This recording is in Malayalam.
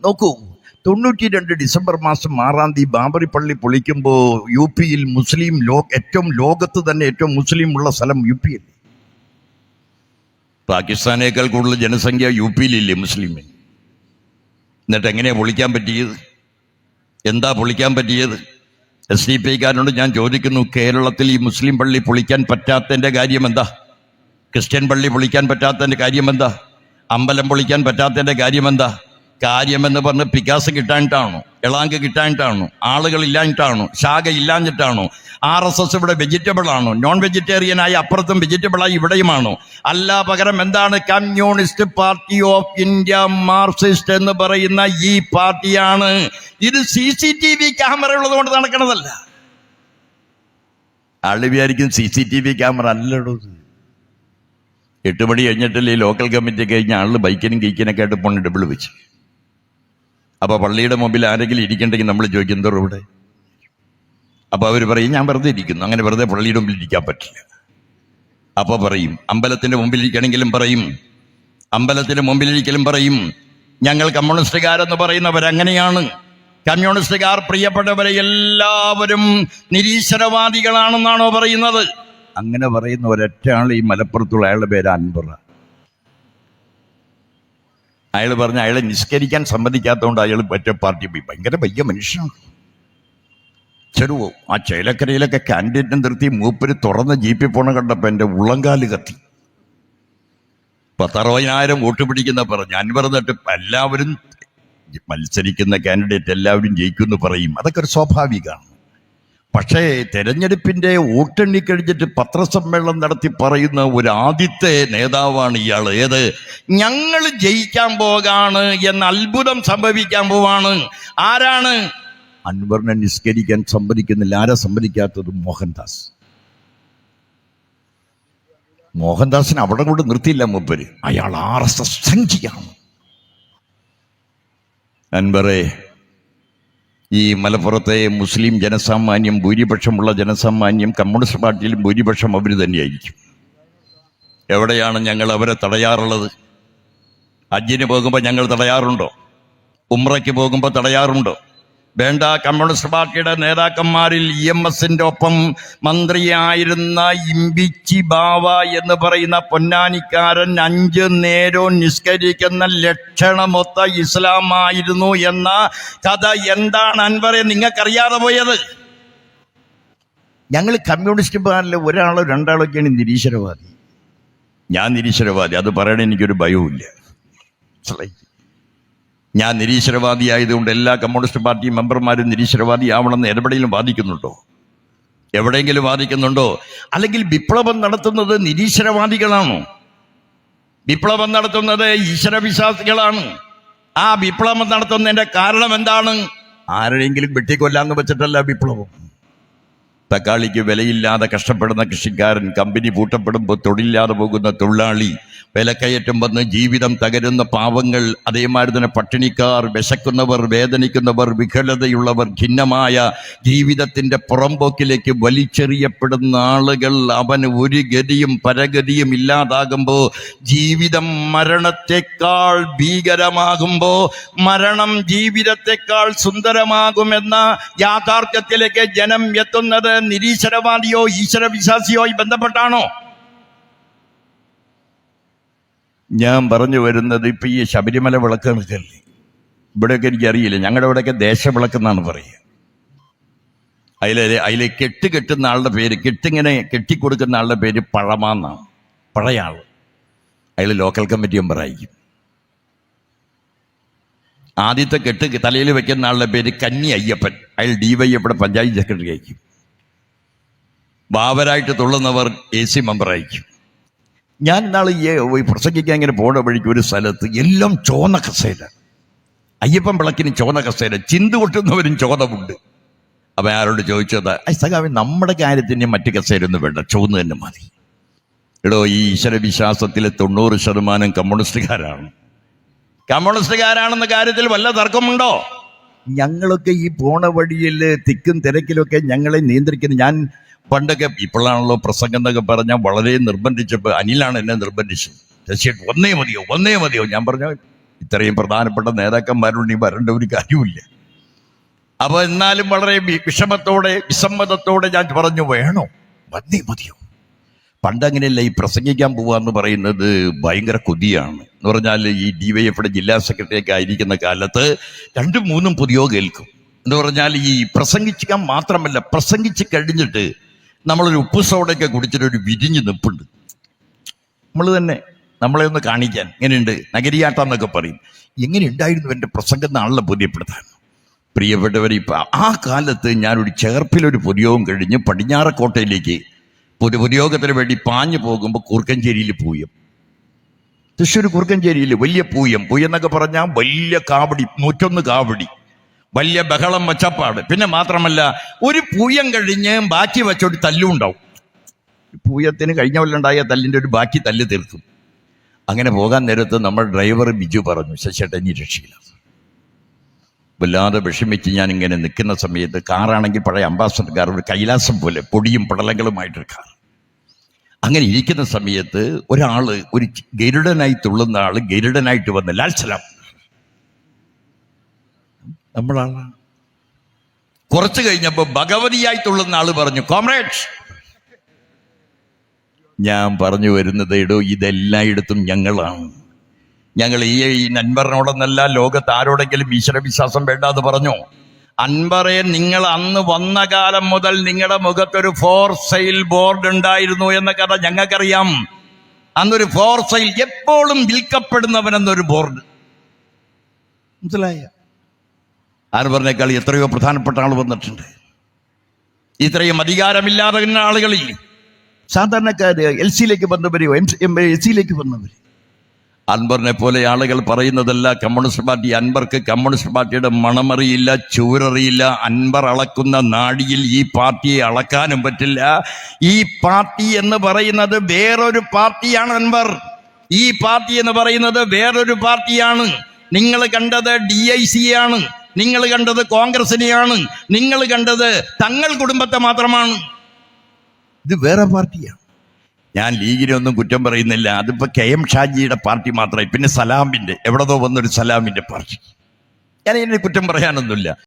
നോക്കൂ തൊണ്ണൂറ്റി രണ്ട് ഡിസംബർ മാസം ആറാം തീയതി ബാബറി പള്ളി പൊളിക്കുമ്പോൾ യു പിയിൽ മുസ്ലിം ലോ ഏറ്റവും ലോകത്ത് തന്നെ ഏറ്റവും മുസ്ലിം ഉള്ള സ്ഥലം യു പി അല്ലേ പാകിസ്ഥാനേക്കാൾ കൂടുതൽ ജനസംഖ്യ യു പിയിലില്ലേ മുസ്ലിമിന്? എന്നിട്ട് എങ്ങനെയാണ് പൊളിക്കാൻ പറ്റിയത്? എന്താ പൊളിക്കാൻ പറ്റിയത്? എസ് ഡി പിക്കാരനോട് ഞാൻ ചോദിക്കുന്നു കേരളത്തിൽ ഈ മുസ്ലിം പള്ളി പൊളിക്കാൻ പറ്റാത്തതിന്റെ കാര്യം എന്താ ക്രിസ്ത്യൻ പള്ളി പൊളിക്കാൻ പറ്റാത്തതിന്റെ കാര്യം എന്താ അമ്പലം പൊളിക്കാൻ പറ്റാത്തതിന്റെ കാര്യം എന്താ കാര്യമെന്ന് പറഞ്ഞ് പിക്കാസ് കിട്ടാനിട്ടാണോ എളാങ്ക് കിട്ടാനിട്ടാണോ ആളുകൾ ഇല്ലാഞ്ഞിട്ടാണോ? ശാഖ ഇല്ലാഞ്ഞിട്ടാണോ? ആർ എസ് എസ് ഇവിടെ വെജിറ്റബിൾ ആണോ? നോൺ വെജിറ്റേറിയൻ ആയി അപ്പുറത്തും വെജിറ്റബിളായി ഇവിടെയുമാണോ? അല്ല പകരം എന്താണ് communist party of India Marxist എന്ന് പറയുന്ന ഈ പാർട്ടിയാണ്. ഇത് C C T V camera ഉള്ളത് കൊണ്ട് നടക്കണതല്ല. ആൾ വിചാരിക്കും C C T V camera അല്ലടോ. എട്ട് മണി കഴിഞ്ഞിട്ടല്ലേ ലോക്കൽ കമ്മിറ്റി കഴിഞ്ഞ ആൾ ബൈക്കിനും കീക്കിനൊക്കെ ആയിട്ട് പോണ് ഡബിൾ വെച്ച്. അപ്പൊ പള്ളിയുടെ മുമ്പിൽ ആരെങ്കിലും ഇരിക്കണ്ടെങ്കിൽ നമ്മൾ ചോദിക്കും എന്തോ ഇവിടെ? അപ്പൊ അവർ പറയും ഞാൻ വെറുതെ ഇരിക്കുന്നു. അങ്ങനെ വെറുതെ പള്ളിയുടെ മുമ്പിൽ ഇരിക്കാൻ പറ്റില്ല. അപ്പോൾ പറയും അമ്പലത്തിന്റെ മുമ്പിൽ ഇരിക്കണമെങ്കിലും പറയും. അമ്പലത്തിന്റെ മുമ്പിലിരിക്കലും പറയും. ഞങ്ങൾ കമ്മ്യൂണിസ്റ്റുകാരെന്ന് പറയുന്നവരങ്ങനെയാണ് കമ്മ്യൂണിസ്റ്റുകാർ പ്രിയപ്പെട്ടവരെ എല്ലാവരും നിരീശ്വരവാദികളാണെന്നാണോ പറയുന്നത്? അങ്ങനെ പറയുന്ന ഒരൊറ്റ ആൾ ഈ മലപ്പുറത്തുള്ള അയാളുടെ പേര് അൻപറ അയാൾ പറഞ്ഞ അയാളെ നിസ്കരിക്കാൻ സമ്മതിക്കാത്തതുകൊണ്ട് അയാൾ മറ്റേ പാർട്ടി പോയി. ഭയങ്കര വലിയ മനുഷ്യനാണ്. ചെറുവോ ആ ചേലക്കരയിലൊക്കെ കാൻഡിഡേറ്റ് നിർത്തി മൂപ്പര് തുറന്ന ജീപ്പിൽ പോണ കണ്ടപ്പോൾ എന്റെ ഉള്ളങ്കാൽ കത്തി. പത്തറുപതിനായിരം വോട്ട് പിടിക്കുന്ന പറഞ്ഞു ഞാൻ പറഞ്ഞിട്ട് എല്ലാവരും മത്സരിക്കുന്ന കാൻഡിഡേറ്റ് എല്ലാവരും ജയിക്കുമെന്ന് പറയും. അതൊക്കെ ഒരു സ്വാഭാവികമാണ് പക്ഷേ തെരഞ്ഞെടുപ്പിന്റെ വോട്ടെണ്ണി കഴിഞ്ഞിട്ട് പത്രസമ്മേളനം നടത്തി പറയുന്ന ഒരു ആദ്യത്തെ നേതാവാണ് ഇയാൾ ഏത്? ഞങ്ങൾ ജയിക്കാൻ പോകാണ് എന്ന അത്ഭുതം സംഭവിക്കാൻ പോവാണ്. ആരാണ്? അൻവറിനെ നിസ്കരിക്കാൻ സമ്മതിക്കുന്നില്ല. ആരാ സമ്മതിക്കാത്തത്? മോഹൻദാസ്. മോഹൻദാസിനെ അവിടെ കൊണ്ട് നിർത്തിയില്ല മൂപ്പര്. അയാൾ ആർ എസ് എസ് സംഖ്യയാണ് അൻവറെ ഈ മലപ്പുറത്തെ മുസ്ലിം ജനസാമാന്യം ഭൂരിപക്ഷമുള്ള ജനസാമാന്യം കമ്മ്യൂണിസ്റ്റ് പാർട്ടിയിലും ഭൂരിപക്ഷം അവർ തന്നെയായിരിക്കും. എവിടെയാണ് ഞങ്ങൾ അവരെ തടയാറുള്ളത്? അജ്ജിന് പോകുമ്പോൾ ഞങ്ങൾ തടയാറുണ്ടോ? ഉമ്രയ്ക്ക് പോകുമ്പോൾ തടയാറുണ്ടോ? വേണ്ട കമ്മ്യൂണിസ്റ്റ് പാർട്ടിയുടെ നേതാക്കന്മാരിൽ ഇ എം എസിന്റെ ഒപ്പം മന്ത്രിയായിരുന്ന ഇമ്പിച്ചി ബാവ എന്ന് പറയുന്ന പൊന്നാനിക്കാരൻ അഞ്ച് നേരവും നിസ്കരിക്കുന്ന ലക്ഷണമൊത്ത ഇസ്ലാമായിരുന്നു എന്ന കഥ എന്താണ് അൻവറെ? നിങ്ങൾക്കറിയാതെ പോയത്? ഞങ്ങൾ കമ്മ്യൂണിസ്റ്റ് പാർട്ടിയിലെ ഒരാളോ രണ്ടാളൊക്കെയാണ് നിരീശ്വരവാദി. ഞാൻ നിരീശ്വരവാദി. അത് പറയണ എനിക്കൊരു ഭയവുമില്ല. മനസ്സിലായി? ഞാൻ നിരീശ്വരവാദി ആയതുകൊണ്ട് എല്ലാ കമ്മ്യൂണിസ്റ്റ് പാർട്ടി മെമ്പർമാരും നിരീശ്വരവാദി ആവണമെന്ന് എവിടെയെങ്കിലും വാദിക്കുന്നുണ്ടോ? എവിടെയെങ്കിലും വാദിക്കുന്നുണ്ടോ? അല്ലെങ്കിൽ വിപ്ലവം നടത്തുന്നത് നിരീശ്വരവാദികളാണോ? വിപ്ലവം നടത്തുന്നത് ഈശ്വരവിശ്വാസികളാണ്. ആ വിപ്ലവം നടത്തുന്നതിന്റെ കാരണം എന്താണ്? ആരെയെങ്കിലും വെട്ടിക്കൊല്ലാന്ന് വെച്ചിട്ടല്ല വിപ്ലവം. തക്കാളിക്ക് വിലയില്ലാതെ കഷ്ടപ്പെടുന്ന കൃഷിക്കാരൻ കമ്പനി പൂട്ടപ്പെടുമ്പോൾ തൊഴിലില്ലാതെ പോകുന്ന തൊഴിലാളി വിലക്കയറ്റം വന്ന് ജീവിതം തകരുന്ന പാവങ്ങൾ അതേമാതിരി തന്നെ പട്ടിണിക്കാർ വിശക്കുന്നവർ വേദനിക്കുന്നവർ വികലതയുള്ളവർ ഖിന്നമായ ജീവിതത്തിന്റെ പുറമ്പോക്കിലേക്ക് വലിച്ചെറിയപ്പെടുന്ന ആളുകൾ അവന് ഒരു ഗതിയും പരഗതിയും ഇല്ലാതാകുമ്പോൾ ജീവിതം മരണത്തെക്കാൾ ഭീകരമാകുമ്പോൾ മരണം ജീവിതത്തെക്കാൾ സുന്ദരമാകുമെന്ന യാഥാർത്ഥ്യത്തിലേക്ക് ജനം എത്തുന്നത് നിരീശ്വരവാദിയോ ഈശ്വര ഈശ്വരവിശ്വാസിയോ ബന്ധപ്പെട്ടാണോ? ഞാൻ പറഞ്ഞു വരുന്നത് ഇപ്പൊ ഈ ശബരിമല വിളക്ക് നിൽക്കല്ലേ ഇവിടെയൊക്കെ എനിക്കറിയില്ല. ഞങ്ങളുടെ ഇവിടെയൊക്കെ ദേശവിളക്ക് എന്നാണ് പറയുക. അതിലെ അതിലെ കെട്ട് കെട്ടുന്ന ആളുടെ പേര് കെട്ടിങ്ങനെ കെട്ടിക്കൊടുക്കുന്ന ആളുടെ പേര് പഴമാന്നാണ്. പഴയാൾ അയാൾ ലോക്കൽ കമ്മിറ്റി മെമ്പറായിരിക്കും ആദ്യത്തെ കെട്ട് തലയിൽ വെക്കുന്ന ആളുടെ പേര് കന്നി അയ്യപ്പൻ. അയാൾ ഡി വൈ എപ്പോഴും പഞ്ചായത്ത് സെക്രട്ടറി ആയിരിക്കും. ബാബരായിട്ട് തുള്ളുന്നവർ എ സി മെമ്പറായിരിക്കും. ഞാൻ ഇന്നാൾ ഈ ഈ പ്രസംഗിക്കാൻ ഇങ്ങനെ പോണ വഴിക്ക് ഒരു സ്ഥലത്ത് എല്ലാം ചോന്ന കസേര. അയ്യപ്പൻ വിളക്കിന് ചോന്ന കസേര. ചിന്തു കൊട്ടുന്നവരും ചോദമുണ്ട് അപ്പം ആരോട് ചോദിച്ചത് സഖാവി നമ്മുടെ കാര്യത്തിന് മറ്റു കസേരൊന്നും വേണ്ട. ചോന്ന് തന്നെ മതി. എടോ ഈ ഈശ്വരവിശ്വാസത്തിലെ തൊണ്ണൂറ് ശതമാനം കമ്മ്യൂണിസ്റ്റുകാരാണ്. കമ്മ്യൂണിസ്റ്റുകാരാണെന്ന കാര്യത്തിൽ വല്ല തർക്കമുണ്ടോ? ഞങ്ങളൊക്കെ ഈ പോണ വഴിയിൽ തിക്കും തിരക്കിലൊക്കെ ഞങ്ങളെ നിയന്ത്രിക്കുന്ന. ഞാൻ പണ്ടൊക്കെ ഇപ്പോഴാണല്ലോ പ്രസംഗം എന്നൊക്കെ പറഞ്ഞാൽ വളരെ നിർബന്ധിച്ചപ്പോൾ അനിലാണ് എന്നെ നിർബന്ധിച്ചത്. തീർച്ചയായിട്ടും ഒന്നേ മതിയോ ഒന്നേ മതിയോ? ഞാൻ പറഞ്ഞ ഇത്രയും പ്രധാനപ്പെട്ട നേതാക്കന്മാരുണ്ട് ഈ വരേണ്ട ഒരു കാര്യമില്ല അപ്പോൾ എന്നാലും വളരെ വിഷമത്തോടെ വിസമ്മതത്തോടെ ഞാൻ പറഞ്ഞു വേണോ? വന്നേ മതിയോ? പണ്ടങ്ങനെയല്ല ഈ പ്രസംഗിക്കാൻ പോവുക എന്ന് പറയുന്നത് ഭയങ്കര കൊതിയാണ്. എന്ന് പറഞ്ഞാൽ ഈ ഡി വൈ എഫിയുടെ ജില്ലാ സെക്രട്ടറി ഒക്കെ ആയിരിക്കുന്ന കാലത്ത് രണ്ടും മൂന്നും പുതിയോ കേൾക്കും എന്ന് പറഞ്ഞാൽ ഈ പ്രസംഗിക്കാൻ മാത്രമല്ല പ്രസംഗിച്ച് കഴിഞ്ഞിട്ട് നമ്മളൊരു ഉപ്പ് സോഡയൊക്കെ കുടിച്ചിട്ട് ഒരു വിരിഞ്ഞ് നിപ്പുണ്ട്. നമ്മൾ തന്നെ നമ്മളെ ഒന്ന് കാണിക്കാൻ. എങ്ങനെയുണ്ട്? നഗരിയാട്ടം എന്നൊക്കെ പറയും. എങ്ങനെ ഉണ്ടായിരുന്നു എന്റെ പ്രസംഗം നാളിലെ ബോധ്യപ്പെടുത്താൻ. പ്രിയപ്പെട്ടവർ ഇപ്പം ആ കാലത്ത് ഞാനൊരു ചേർപ്പിലൊരു പൊതിയോഗം കഴിഞ്ഞ് പടിഞ്ഞാറക്കോട്ടയിലേക്ക് പൊതു പൊതുയോഗത്തിന് വേണ്ടി പാഞ്ഞു പോകുമ്പോൾ കൂർക്കഞ്ചേരിയിൽ പൂയം. തൃശ്ശൂർ കുറുക്കഞ്ചേരിയിൽ വലിയ പൂയം. പൂയം എന്നൊക്കെ പറഞ്ഞാൽ വലിയ കാവടി നൂറ്റൊന്ന് കാവടി. വലിയ ബഹളം വച്ചപ്പാട്. പിന്നെ മാത്രമല്ല ഒരു പൂയം കഴിഞ്ഞ് ബാക്കി വെച്ചൊരു തല്ലും ഉണ്ടാവും. പൂയത്തിന് കഴിഞ്ഞ കൊല്ലുണ്ടായ തല്ലിന്റെ ഒരു ബാക്കി തല്ല് തീർക്കും. അങ്ങനെ പോകാൻ നേരത്ത് നമ്മൾ ഡ്രൈവർ ബിജു പറഞ്ഞു ശശിയേട്ടൻ ഇനി രക്ഷയില്ല. വല്ലാതെ വിഷമിച്ച് ഞാൻ ഇങ്ങനെ നിൽക്കുന്ന സമയത്ത് കാറാണെങ്കിൽ പഴയ അംബാസഡർ കാർ ഒരു കൈലാസം പോലെ പൊടിയും പടലങ്ങളുമായിട്ടൊരു കാർ. അങ്ങനെ ഇരിക്കുന്ന സമയത്ത് ഒരാൾ ഒരു ഗരുഡനായി തുള്ളുന്ന ആൾ ഗരുഡനായിട്ട് വന്ന് ലാൽ സലാം നമ്മളാണ്. കുറച്ച് കഴിഞ്ഞപ്പോൾ ഭഗവതിയായി തുള്ളുന്ന ആൾ പറഞ്ഞു കോംറേഡ്സ് ഞാൻ പറഞ്ഞു വരുന്നത് ഇടോ ഇതെല്ലായിടത്തും ഞങ്ങളാണ്. ഞങ്ങൾ ഈ ഈ അൻവറിനോടൊന്നല്ല ലോകത്ത് ആരോടെങ്കിലും ഈശ്വരവിശ്വാസം വേണ്ട എന്ന് പറഞ്ഞു. അൻവറെ നിങ്ങൾ അന്ന് വന്ന കാലം മുതൽ നിങ്ങളുടെ മുഖത്തൊരു ഫോർ സെയിൽ ബോർഡ് ഉണ്ടായിരുന്നു എന്ന കഥ ഞങ്ങൾക്കറിയാം. അന്നൊരു ഫോർ സെയിൽ എപ്പോഴും വിൽക്കപ്പെടുന്നവനെന്നൊരു ബോർഡ്. മനസ്സിലായ? അൻവറിനേക്കാൾ എത്രയോ പ്രധാനപ്പെട്ട ആൾ വന്നിട്ടുണ്ട്. ഇത്രയും അധികാരമില്ലാതെ ആളുകളിൽ സാധാരണക്കാര് എൽ സിയിലേക്ക് വന്നവരെയോ എം എസ് സിയിലേക്ക് വന്നവർ അൻവറിനെ പോലെ ആളുകൾ പറയുന്നതല്ല കമ്മ്യൂണിസ്റ്റ് പാർട്ടി അൻവർക്ക് കമ്മ്യൂണിസ്റ്റ് പാർട്ടിയുടെ മണമറിയില്ല ചൂരറിയില്ല അൻവർ അളക്കുന്ന നാടിയിൽ ഈ പാർട്ടിയെ അളക്കാനും പറ്റില്ല. ഈ പാർട്ടി എന്ന് പറയുന്നത് വേറൊരു പാർട്ടിയാണ് അൻവർ. ഈ പാർട്ടി എന്ന് പറയുന്നത് വേറൊരു പാർട്ടിയാണ്. നിങ്ങൾ കണ്ടത് ഡി ഐ സി ആണ്. നിങ്ങൾ കണ്ടത് കോൺഗ്രസിനെയാണ്. നിങ്ങൾ കണ്ടത് തങ്ങൾ കുടുംബത്തെ മാത്രമാണ്. ഇത് വേറെ പാർട്ടിയാണ്. ഞാൻ ലീഗിനെ ഒന്നും കുറ്റം പറയുന്നില്ല. അതിപ്പോ കെ എം ഷാജിയുടെ പാർട്ടി മാത്രമായി. പിന്നെ സലാമിന്റെ. എവിടതോ വന്നൊരു സലാമിന്റെ പാർട്ടി. ഞാൻ ഇതിനെ കുറ്റം പറയാനൊന്നുമില്ല.